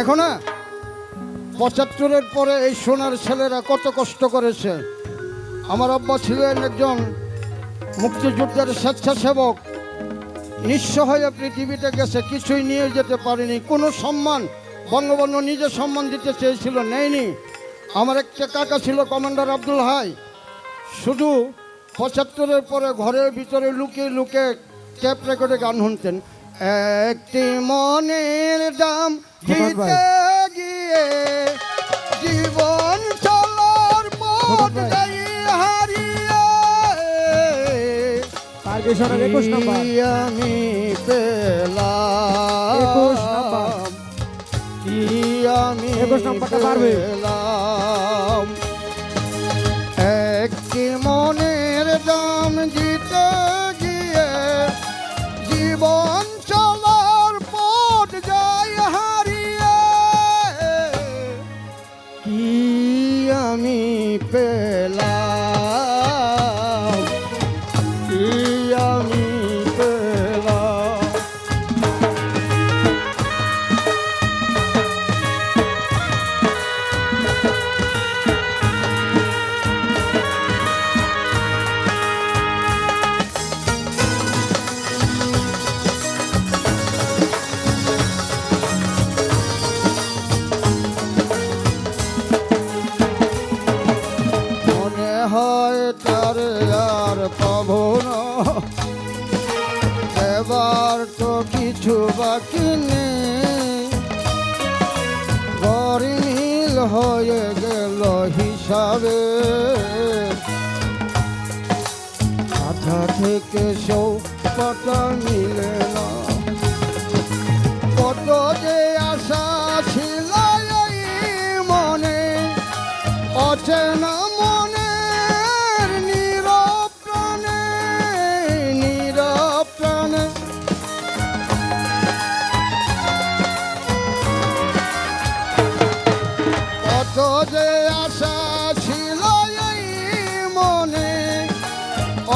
দেখো না? পঁচাত্তরের পরে এই সোনার ছেলেরা কত কষ্ট করেছে। আমার আব্বা ছিলেন একজন মুক্তিযুদ্ধের স্বেচ্ছাসেবক। নিঃস্ব হয়ে পৃথিবীতে গেছে, কিছুই নিয়ে যেতে পারেনি। কোনো সম্মান বঙ্গবন্ধু নিজে সম্মান দিতে চেয়েছিল, নেয়নি। আমার একটা কাকা ছিল কমান্ডার আব্দুল হাই। শুধু পঁচাত্তরের পরে ঘরের ভিতরে লুকিয়ে লুকে ট্যাপ রেকর্ডে গান শুনতেন। একটি মনের দাম। দিতে গিয়ে জীবন চলার পথ হারিয়ে আমি পেলাম? কি আমি। পেলাম? হয় তার আর পাবো না। এবার তো কিছু বাকি নেই। গরিল হয়ে গেল হিসাবে। মাথা থেকে সৌ পাতা মিলে যে আশা ছিল এই মনে,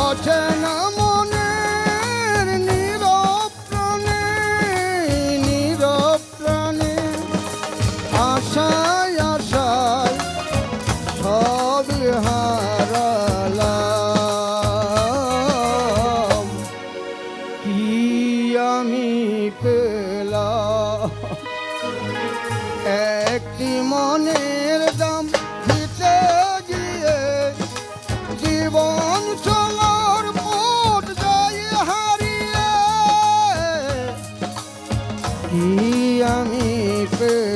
অচেনা মনের নীরব প্রাণে আশায় আশায় সবই হারালাম। কি আমি পেলাম? Amen.